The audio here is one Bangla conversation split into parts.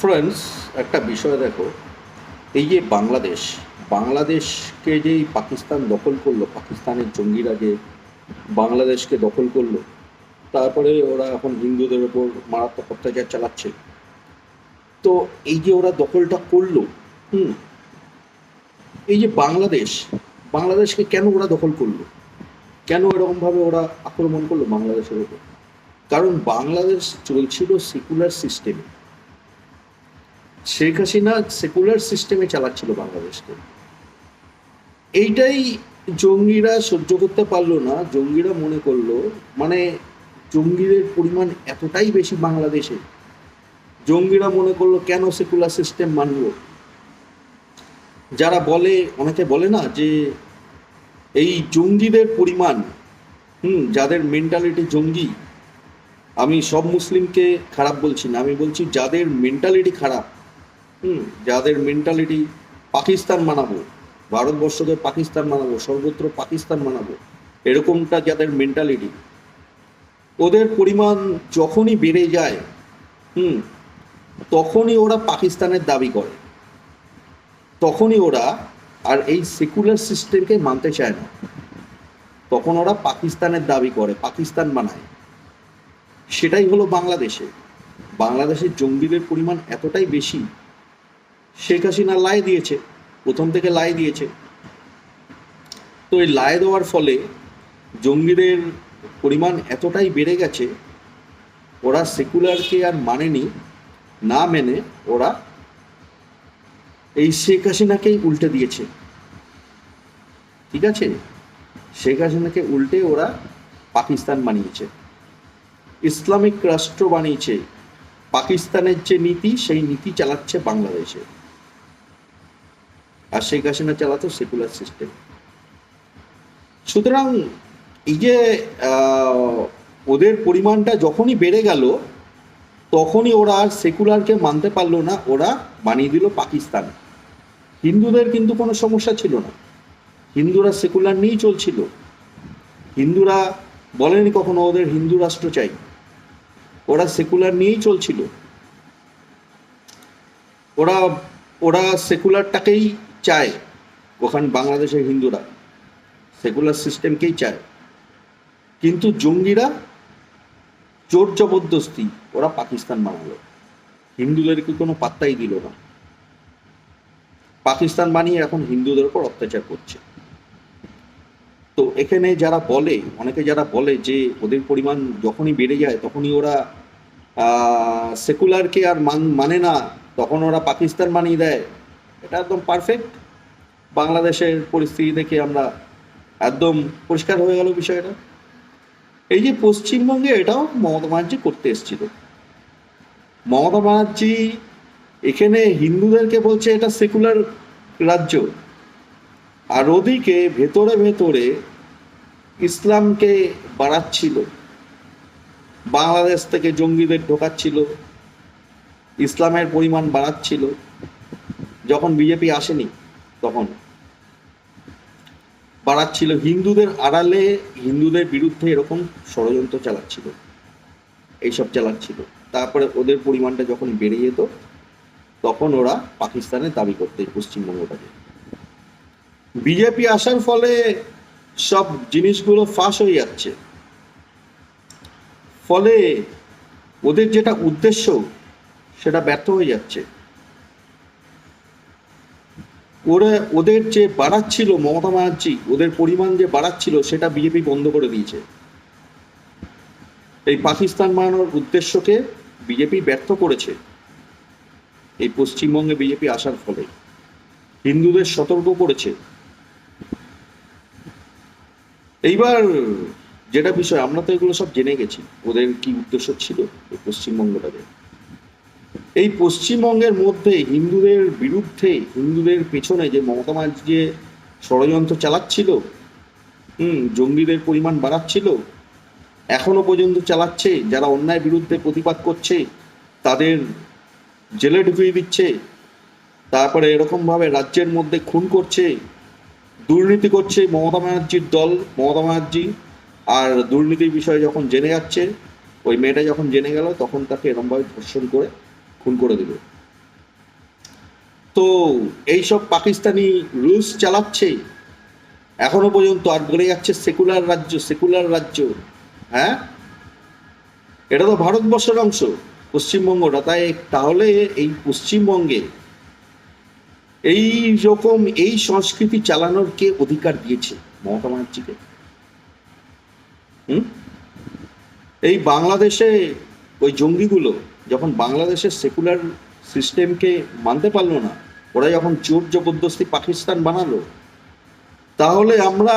ফ্রেন্ডস একটা বিষয় দেখো। এই যে বাংলাদেশ, বাংলাদেশকে যেই পাকিস্তান দখল করল, পাকিস্তানের জঙ্গিরা যে বাংলাদেশকে দখল করল, তারপরে ওরা এখন হিন্দুদের ওপর মারাত্মক অত্যাচার চালাচ্ছে। তো এই যে ওরা দখলটা করল, হুম, এই যে বাংলাদেশ, বাংলাদেশকে কেন ওরা দখল করল? কেন এরকমভাবে ওরা আক্রমণ করল বাংলাদেশের ওপর? কারণ বাংলাদেশ চলছিল সেকুলার সিস্টেমে শেখ হাসিনা সেকুলার সিস্টেমে চালাচ্ছিল বাংলাদেশকে। এইটাই জঙ্গিরা সহ্য করতে পারল না, জঙ্গিরা মনে করল মানে জঙ্গিদের পরিমাণ এতটাই বেশি বাংলাদেশে, জঙ্গিরা মনে করল কেন সেকুলার সিস্টেম মানব? যারা বলে, অনেকে বলে না যে এই জঙ্গিদের পরিমাণ, হুম, যাদের মেন্টালিটি জঙ্গি, আমি সব মুসলিমকে খারাপ বলছি না, আমি বলছি যাদের মেন্টালিটি খারাপ হুম, যাদের মেন্টালিটি পাকিস্তান মানাবো, ভারতবর্ষকে পাকিস্তান মানাবো, সর্বত্র পাকিস্তান মানাবো, এরকমটা যাদের মেন্টালিটি ওদের পরিমাণ যখনই বেড়ে যায়, হুম, তখনই ওরা পাকিস্তানের দাবি করে। তখনই ওরা আর এই সেকুলার সিস্টেমকে মানতে চায় না। তখন ওরা পাকিস্তানের দাবি করে, পাকিস্তান বানায়। সেটাই হলো বাংলাদেশে। বাংলাদেশের জঙ্গিদের পরিমাণ এতটাই বেশি শেখ হাসিনা লাই দিয়েছে, প্রথম থেকে লাই দিয়েছে। তো এই লাই দেওয়ার ফলে জঙ্গিদের পরিমাণ এতটাই বেড়ে গেছে, ওরা সেকুলারকে আর মানেনি, না মেনে ওরা এই শেখ হাসিনাকেই উল্টে দিয়েছে। ঠিক আছে? শেখ হাসিনাকে উল্টে ওরা পাকিস্তান বানিয়েছে। ইসলামিক রাষ্ট্র বানিয়েছে। পাকিস্তানের যে নীতি, সেই নীতি চালাচ্ছে বাংলাদেশে। আর শেখ হাসিনা চালাতো সেকুলার সিস্টেম সুতরাং এই যে ওদের পরিমাণটা যখনই বেড়ে গেল, তখনই ওরা আর সেকুলারকে মানতে পারল না, ওরা বানিয়ে দিল পাকিস্তান। হিন্দুদের কিন্তু কোনো সমস্যা ছিল না। হিন্দুরা সেকুলার নিয়েই চলছিল। হিন্দুরা বলেনি কখনো ওদের হিন্দু রাষ্ট্র চাই। ওরা সেকুলার নিয়েই চলছিল। ওরা ওরা সেকুলারটাকেই চায়, ওখান বাংলাদেশের হিন্দুরা। সেকুলার সিস্টেমকেই চায়। কিন্তু জঙ্গিরা জোর জবরদস্তি, ওরা পাকিস্তান বানালো। হিন্দুদেরকে কোনো পাত্তাই দিল না। পাকিস্তান বানিয়ে এখন হিন্দুদের উপর অত্যাচার করছে। তো এখানে যারা বলে, অনেকে যারা বলে যে ওদের পরিমাণ যখনই বেড়ে যায়, তখনই ওরা সেকুলারকে আর মান মানে না, তখন ওরা পাকিস্তান বানিয়ে দেয়। এটা একদম পারফেক্ট বাংলাদেশের পরিস্থিতি দেখে আমরা একদম পরিষ্কার হয়ে গেল বিষয়টা। এই যে পশ্চিমবঙ্গে এটাও মমতা ব্যানার্জি করতে এসেছিল। মমতা ব্যানার্জি এখানে হিন্দুদেরকে বলছে এটা সেকুলার রাজ্য। আর ওদিকে ভেতরে ভেতরে ইসলামকে বাড়াচ্ছিল। বাংলাদেশ থেকে জঙ্গিদের ঢোকাচ্ছিল। ইসলামের পরিমাণ বাড়াচ্ছিল। যখন বিজেপি আসেনি, তখন। বাড়াচ্ছিল হিন্দুদের আড়ালে, হিন্দুদের বিরুদ্ধে এরকম ষড়যন্ত্র চালাচ্ছিল। এইসব চালাচ্ছিল। তারপরে ওদের পরিমাণটা যখন বেড়ে যেত, তখন ওরা পাকিস্তানের দাবি করতে পশ্চিমবঙ্গটাকে বিজেপি আসার ফলে সব জিনিসগুলো ফাঁস হয়ে যাচ্ছে। ফলে ওদের যেটা উদ্দেশ্য, সেটা ব্যর্থ হয়ে যাচ্ছে। ওরা ওদের যে বাড়াচ্ছিল মমতা ব্যানার্জি, ওদের পরিমাণ যে বাড়াচ্ছিল, সেটা বিজেপি বন্ধ করে দিয়েছে। এই পাকিস্তান বানানোর উদ্দেশ্যকে বিজেপি ব্যর্থ করেছে। এই পশ্চিমবঙ্গে বিজেপি আসার ফলে। হিন্দুদের সতর্ক করেছে। এইবার যেটা বিষয়, আমরা তো এগুলো সব জেনে গেছি। ওদের কি উদ্দেশ্য ছিল পশ্চিমবঙ্গটাকে? এই পশ্চিমবঙ্গের মধ্যে হিন্দুদের বিরুদ্ধে, হিন্দুদের পেছনে যে মমতা ব্যানার্জি যে ষড়যন্ত্র চালাচ্ছিল, হুম, জঙ্গিদের পরিমাণ বাড়াচ্ছিল, এখনও পর্যন্ত চালাচ্ছে, যারা অন্যায় বিরুদ্ধে প্রতিবাদ করছে, তাদের জেলে ঢুকিয়ে দিচ্ছে, তারপরে এরকমভাবে রাজ্যের মধ্যে খুন করছে, দুর্নীতি করছে মমতা ব্যানার্জির দল, মমতা ব্যানার্জি, আর দুর্নীতির বিষয়ে যখন জেনে যাচ্ছে, ওই মেয়েটা যখন জেনে গেল, তখন তাকে এরমভাবে ধর্ষণ করে খুন করে দিল। তো এইসব পাকিস্তানি রুলস চালাচ্ছে এখনও পর্যন্ত আর বলে যাচ্ছে সেকুলার রাজ্য সেকুলার রাজ্য। হ্যাঁ? এটা তো ভারতবর্ষের অংশ, পশ্চিমবঙ্গটা। তাই তাহলে এই পশ্চিমবঙ্গে এই রকম এই সংস্কৃতি চালানোর কে অধিকার দিয়েছে মমতা ব্যানার্জিকে? হুম? এই বাংলাদেশে ওই জঙ্গিগুলো যখন বাংলাদেশের সেকুলার সিস্টেমকে মানতে পারল না, ওরা যখন জোর জবরদস্তি পাকিস্তান বানালো, তাহলে আমরা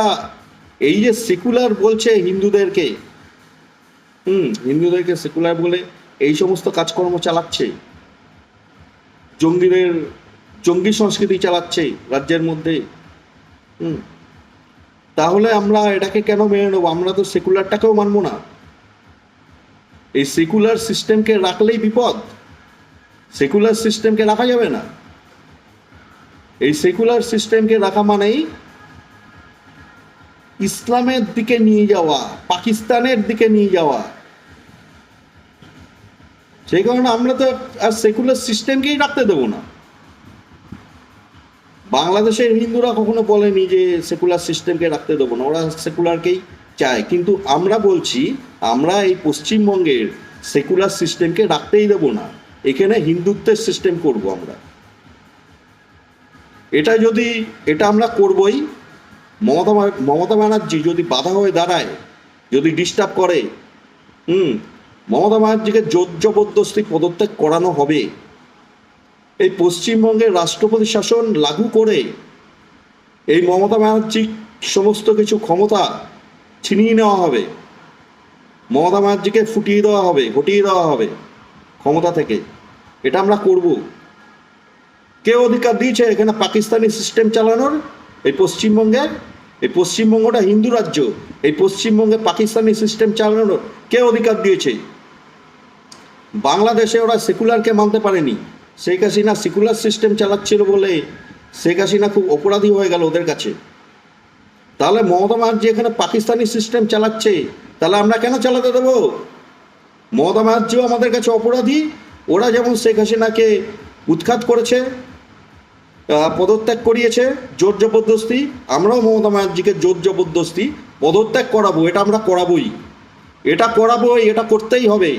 এই যে সেকুলার বলছে হিন্দুদেরকে, হুম, হিন্দুদেরকে সেকুলার বলে এই সমস্ত কাজকর্ম চালাচ্ছে, জঙ্গিদের, জঙ্গি সংস্কৃতি চালাচ্ছে রাজ্যের মধ্যে, হুম, তাহলে আমরা এটাকে কেন মেনে নেব? আমরা তো সেকুলারটাকেও মানবো না। এই সেকুলার সিস্টেমকে রাখলেই বিপদ। সেকুলার সিস্টেমকে রাখা যাবে না। এই সেকুলার সিস্টেমকে রাখা মানেই ইসলামের দিকে নিয়ে যাওয়া, পাকিস্তানের দিকে নিয়ে যাওয়া। সেই কারণে আমরা তো আর সেকুলার সিস্টেমকেই রাখতে দেবো না। বাংলাদেশের হিন্দুরা কখনো বলেনি যে সেকুলার সিস্টেমকে রাখতে দেবো না। ওরা সেকুলারকেই চায় কিন্তু আমরা বলছি, আমরা এই পশ্চিমবঙ্গের সেকুলার সিস্টেমকে রাখতেই দেবো না। এখানে হিন্দুত্বের সিস্টেম করব আমরা। এটা যদি, এটা আমরা করবই, মমতা মমতা ব্যানার্জি যদি বাধা হয়ে দাঁড়ায়, যদি ডিস্টার্ব করে, হুম, মমতা ব্যানার্জিকে জোর জবরদস্তি পদত্যাগ করানো হবে। এই পশ্চিমবঙ্গের রাষ্ট্রপতি শাসন লাগু করে এই মমতা ব্যানার্জি সমস্ত কিছু ক্ষমতা ছিনিয়ে নেওয়া হবে। মমতা ব্যানার্জিকে ফুটিয়ে দেওয়া হবে হটিয়ে দেওয়া হবে ক্ষমতা থেকে। এটা আমরা করব। কে অধিকার দিয়েছে এখানে পাকিস্তানি সিস্টেম চালানোর? এই পশ্চিমবঙ্গে এই পশ্চিমবঙ্গটা হিন্দু রাজ্য। এই পশ্চিমবঙ্গে পাকিস্তানি সিস্টেম চালানোর কে অধিকার দিয়েছে? বাংলাদেশে ওরা সেকুলারকে মানতে পারেনি। শেখ হাসিনা সেকুলার সিস্টেম চালাচ্ছিল বলে শেখ হাসিনা খুব অপরাধী হয়ে গেল ওদের কাছে। তাহলে মমতা ব্যানার্জি এখানে পাকিস্তানি সিস্টেম চালাচ্ছে, তাহলে আমরা কেন চালাতে দেবো? মমতা ব্যানার্জিও আমাদের কাছে অপরাধী, ওরা যেমন শেখ হাসিনাকে উৎখাত করেছে পদত্যাগ করিয়েছে, জোর জবরদস্তি, আমরাও মমতা ব্যানার্জিকে জোর জবরদস্তি পদত্যাগ করাবো, এটা আমরা করাবোই। এটা করাবোই, এটা করতেই হবে।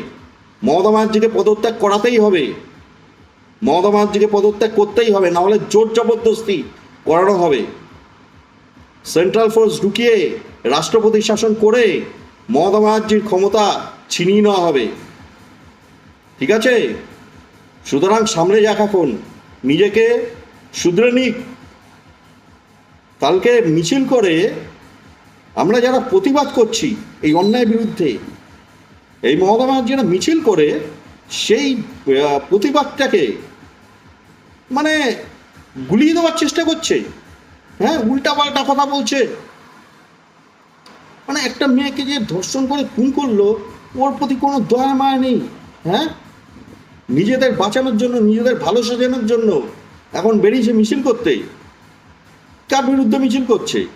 মমতা ব্যানার্জিকে পদত্যাগ করাতেই হবে। মমতা ব্যানার্জিকে পদত্যাগ করতেই হবে না হলে জোর জবরদস্তি করানো হবে। সেন্ট্রাল ফোর্স ঢুকিয়ে রাষ্ট্রপতি শাসন করে মমতা ব্যানার্জির ক্ষমতা ছিনিয়ে নেওয়া হবে। ঠিক আছে? সুতরাং সামনে যাক এখন। নিজেকে শুধরে নিক। কালকে মিছিল করে আমরা যারা প্রতিবাদ করছি এই অন্যায়ের বিরুদ্ধে, এই মমতা ব্যানার্জি যারা মিছিল করে সেই প্রতিবাদটাকে মানে গুলিয়ে দেওয়ার চেষ্টা করছে। হ্যাঁ উল্টা পাল্টা কথা বলছে। মানে একটা মেয়েকে যে ধর্ষণ করে, খুন করল, ওর প্রতি কোনো দয়া মায়া নেই হ্যাঁ? নিজেদের বাঁচানোর জন্য, নিজেদের ভালো সাজানোর জন্য। এখন বেরিয়েছে মিছিল করতে। কার বিরুদ্ধে মিছিল করছে?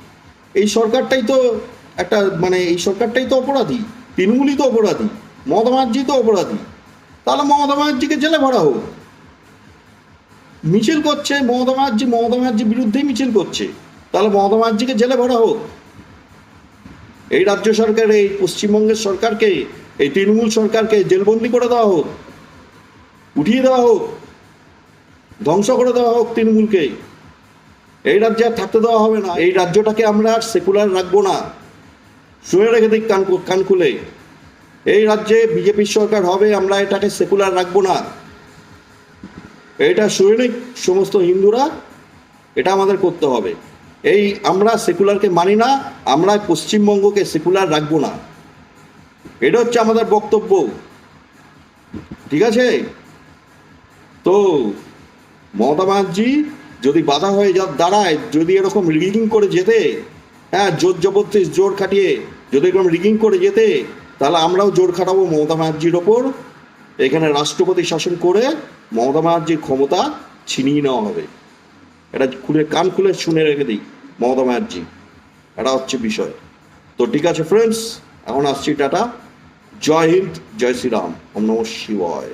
এই সরকারটাই তো একটা মানে এই সরকারটাই তো অপরাধী। তৃণমূলই তো অপরাধী। মমতা ব্যানার্জি তো অপরাধী। তাহলে মমতা ব্যানার্জিকে জেলে ভরা হোক। মিছিল করছে, মমতা ব্যানার্জি, মমতা ব্যানার্জির বিরুদ্ধেই মিছিল করছে। তাহলে মমতা ব্যানার্জিকে জেলে ভরা হোক। এই রাজ্য সরকার, এই পশ্চিমবঙ্গের সরকারকে, এই তৃণমূল সরকারকে জেলবন্দি করে দেওয়া হোক, উঠিয়ে দেওয়া হোক, ধ্বংস করে দেওয়া হোক তৃণমূলকে। এই রাজ্যে আর থাকতে দেওয়া হবে না। এই রাজ্যটাকে আমরা আর সেকুলার রাখব না। শুনে রেখে দিক কান কান খুলে। এই রাজ্যে বিজেপির সরকার হবে, আমরা এটাকে সেকুলার রাখব না। এটা সৈনিক সমস্ত হিন্দুরা, এটা আমাদের করতে হবে। এই আমরা সেকুলারকে মানি না, আমরা পশ্চিমবঙ্গকে সেকুলার রাখব না। এটা হচ্ছে আমাদের বক্তব্য। ঠিক আছে? তো মমতা ব্যানার্জি যদি বাধা হয়ে যা, দাঁড়ায়, যদি এরকম রিগিং করে যেতে হ্যাঁ জোর জবরদস্তি, জোর খাটিয়ে যদি এরকম রিগিং করে যেতে, তাহলে আমরাও জোর খাটাবো মমতা ব্যানার্জির ওপর। এখানে রাষ্ট্রপতি শাসন করে মমতা ব্যানার্জির ক্ষমতা ছিনিয়ে নেওয়া হবে। এটা খুলে, কান খুলে শুনে রেখে দিই, মমতা ব্যানার্জি। এটা হচ্ছে বিষয়। তো ঠিক আছে ফ্রেন্ডস এখন আসছি টাটা। জয় হিন্দ, জয় শ্রীরাম। ওম নম শিবায়।